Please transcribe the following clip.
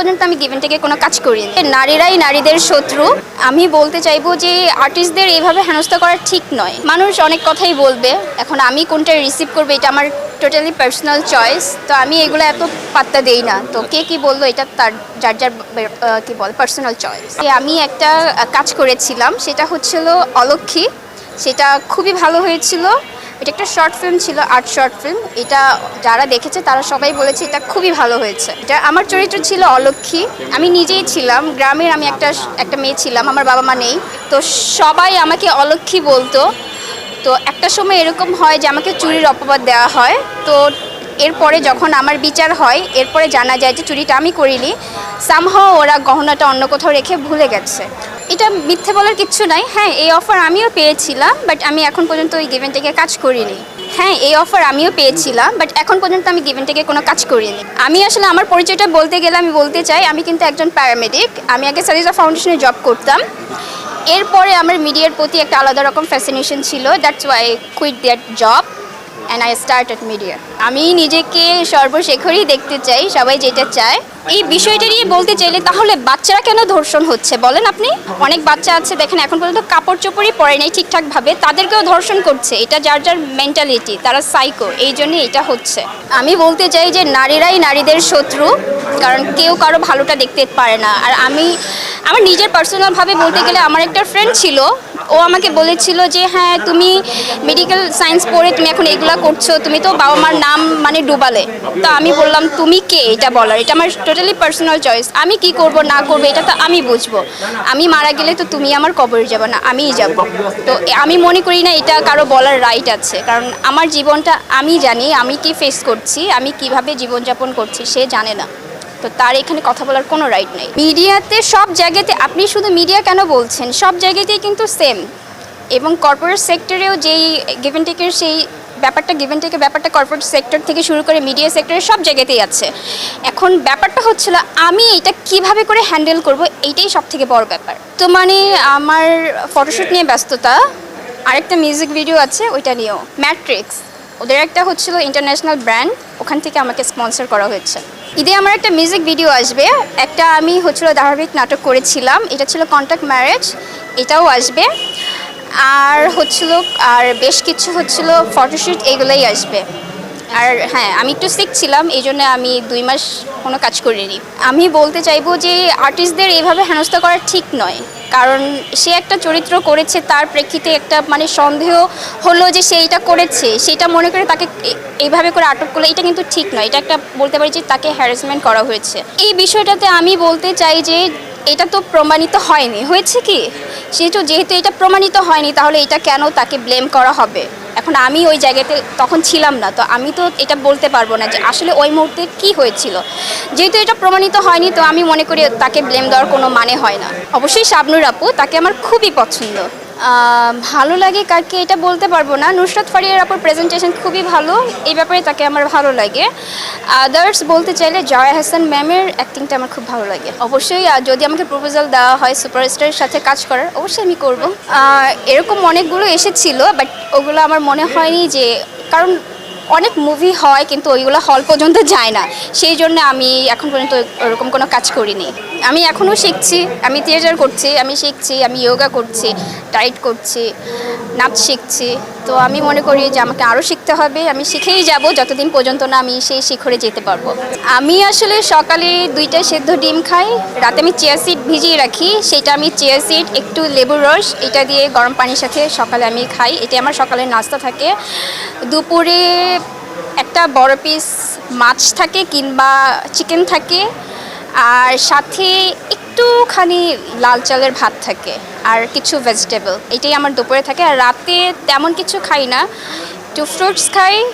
পর্যন্ত আমি গিভেন থেকে কোনো কাজ করিনি। নারীরাই নারীদের শত্রু। আমি বলতে চাইব যে আর্টিস্টদের এইভাবে হেনস্থা করা ঠিক নয়। মানুষ অনেক কথাই বলবে, এখন আমি কোনটা রিসিভ করব এটা আমার টোটালি পার্সোনাল চয়েস তো আমি এগুলো এত পাত্তা দেই না। তো কে কি বলল এটা তার, যার যার কি বল পার্সোনাল চয়েস আমি একটা কাজ করেছিলাম, সেটা হচ্ছিল অলক্ষী। সেটা খুবই ভালো হয়েছিল। এটা একটা শর্ট ফিল্ম ছিল আর্ট শর্ট ফিল্ম এটা যারা দেখেছে, তারা সবাই বলেছে এটা খুবই ভালো হয়েছে। এটা আমার চরিত্র ছিল অলক্ষী। আমি নিজেই ছিলাম, গ্রামের আমি একটা একটা মেয়ে ছিলাম, আমার বাবা মা নেই। তো সবাই আমাকে অলক্ষী বলতো। তো একটা সময় এরকম হয় যে আমাকে চুরির অপবাদ দেওয়া হয়। তো এরপরে যখন আমার বিচার হয়, এরপরে জানা যায় যে চুরিটা আমি করিনি। সামহাও ওরা গহনাটা অন্য কোথাও রেখে ভুলে গেছে। এটা মিথ্যে বলার কিচ্ছু নাই। হ্যাঁ এই অফার আমিও পেয়েছিলাম বাট আমি এখন পর্যন্ত ওই গিভেন থেকে কাজ করিনি। হ্যাঁ এই অফার আমিও পেয়েছিলাম বাট এখন পর্যন্ত আমি গিভেন থেকে কোনো কাজ করিনি। আমি আসলে আমার পরিচয়টা বলতে গেলে আমি বলতে চাই, আমি কিন্তু একজন প্যারামেডিক আমি আগে সারিজা ফাউন্ডেশনে জব করতাম। এরপরে আমার মিডিয়ার প্রতি একটা আলাদা রকম ফ্যাসিনেশন ছিল that's why quit that job and I start at media আমি নিজেকে সর্বশেখরই দেখতে চাই, সবাই যেটা চায়। এই বিষয়টা নিয়ে বলতে চাইলে তাহলে বাচ্চারা কেন ধর্ষণ হচ্ছে বলেন আপনি? অনেক বাচ্চা আছে, দেখেন এখন পর্যন্ত কাপড় চোপড়ই পরে নেই ঠিকঠাকভাবে, তাদেরকেও ধর্ষণ করছে। এটা যার যার মেন্টালিটি তারা সাইকো এই জন্য এটা হচ্ছে। আমি বলতে চাই যে নারীরাই নারীদের শত্রু, কারণ কেউ কারও ভালোটা দেখতে পারে না। আর আমি, আমার নিজের পার্সোনালভাবে বলতে গেলে আমার একটা ফ্রেন্ড ছিল ও আমাকে বলেছিল যে হ্যাঁ তুমি মেডিকেল সায়েন্স পড়ে তুমি এখন এগুলা করছ, তুমি তো বাবা মার নাম মানে ডুবালে। তো আমি বললাম, তুমি কে? এটা বলার, এটা আমার টোটালি পার্সোনাল চয়েস আমি কি করব, না করব, এটা তো আমি বুঝব। আমি মারা গেলে তো তুমি আমার কবরে যাবে না, আমিই যাব। তো আমি মনে করি না এটা কারও বলার রাইট আছে। কারণ আমার জীবনটা আমি জানি, আমি কি ফেস করছি, আমি কীভাবে জীবনযাপন করছি, সে জানে না। তো তার এখানে কথা বলার কোনো রাইট নেই। মিডিয়াতে সব জায়গাতে আপনি শুধু মিডিয়া কেন বলছেন? সব জায়গাতেই কিন্তু সেম এবং কর্পোরেট সেক্টরেও যেই গিভেন টেকের সেই ব্যাপারটা গিভেন টেকের ব্যাপারটা কর্পোরেট সেক্টর থেকে শুরু করে মিডিয়া সেক্টরে সব জায়গাতেই আছে। এখন ব্যাপারটা হচ্ছিল, আমি এটা কীভাবে করে হ্যান্ডেল করব? এইটাই সব থেকে বড় ব্যাপার। তো মানে আমার ফটোশ্যুট নিয়ে ব্যস্ততা। আরেকটা মিউজিক ভিডিও আছে, ওইটা নিয়েও। ম্যাট্রিক্স ওদের একটা হচ্ছিল ইন্টারন্যাশনাল ব্র্যান্ড ওখান থেকে আমাকে স্পন্সর করা হয়েছে। ঈদে আমার একটা মিউজিক ভিডিও আসবে, একটা আমি হচ্ছিল ধারাবাহিক নাটক করেছিলাম, এটা ছিল কন্ট্যাক্ট ম্যারেজ এটাও আসবে। আর হচ্ছিল, আর বেশ কিছু হচ্ছিল ফটোশ্যুট এগুলোই আসবে। আর হ্যাঁ আমি একটু শিখছিলাম এই জন্য আমি দুই মাস কোনো কাজ করিনি। আমি বলতে চাইব যে আর্টিস্টদের এইভাবে হেনস্থা করা ঠিক নয়। কারণ সে একটা চরিত্র করেছে, তার প্রেক্ষিতে একটা মানে সন্দেহ হলো যে সে এটা করেছে। সেটা মনে করে তাকে এইভাবে করে আটক করল এটা কিন্তু ঠিক নয়। এটা একটা বলতে পারি যে তাকে হ্যারাসমেন্ট করা হয়েছে। এই বিষয়টাতে আমি বলতে চাই যে এটা তো প্রমাণিত হয়নি। হয়েছে কি? সেহেতু যেহেতু এটা প্রমাণিত হয়নি, তাহলে এটা কেন তাকে ব্লেম করা হবে? এখন আমি ওই জায়গাতে তখন ছিলাম না, তো আমি তো এটা বলতে পারব না যে আসলে ওই মুহূর্তে কি হয়েছিল। যেহেতু এটা প্রমাণিত হয়নি, তো আমি মনে করি তাকে ব্লেম দেওয়ার কোনো মানে হয় না। অবশ্যই শাবনুর আপু তাকে আমার খুবই পছন্দ। ভালো লাগে কাকে এটা বলতে পারব না। নুসরাত ফারিয়ার আপুর প্রেজেন্টেশন খুবই ভালো। এই ব্যাপারে তাকে আমার ভালো লাগে। আদার্স বলতে চাইলে জয়া হাসান ম্যামের অ্যাক্টিংটা আমার খুব ভালো লাগে। অবশ্যই যদি আমাকে প্রপোজাল দেওয়া হয় সুপারস্টারের সাথে কাজ করার, অবশ্যই আমি করব। এরকম অনেকগুলো এসেছিল বাট ওগুলো আমার মনে হয়নি যে কারণ অনেক মুভি হয়, কিন্তু ওইগুলো হল পর্যন্ত যায় না। সেই জন্য আমি এখন পর্যন্ত ওরকম কোনো কাজ করিনি। আমি এখনও শিখছি, আমি থিয়েটার করছি, আমি শিখছি, আমি যোগা করছি ডাইট করছি, নাচ শিখছি। তো আমি মনে করি যে আমাকে আরও শিখতে হবে। আমি শিখেই যাব, যতদিন পর্যন্ত না আমি সেই শিখরে যেতে পারব। আমি আসলে সকালে দুইটা সেদ্ধ ডিম খাই, রাতে আমি চেয়ার সিড ভিজিয়ে রাখি। সেটা আমি চেয়ার সিড একটু লেবুর রস, এটা দিয়ে গরম পানির সাথে সকালে আমি খাই। এটা আমার সকালের নাস্তা থাকে। দুপুরে একটা বড় পিস মাছ থাকে কিংবা চিকেন থাকে, আর সাথে একটুখানি লাল চালের ভাত থাকে, আর কিছু ভেজিটেবল এটাই আমার দুপুরে থাকে, আর রাতে তেমন কিছু খাই না। একটু ফ্রুটস খাই।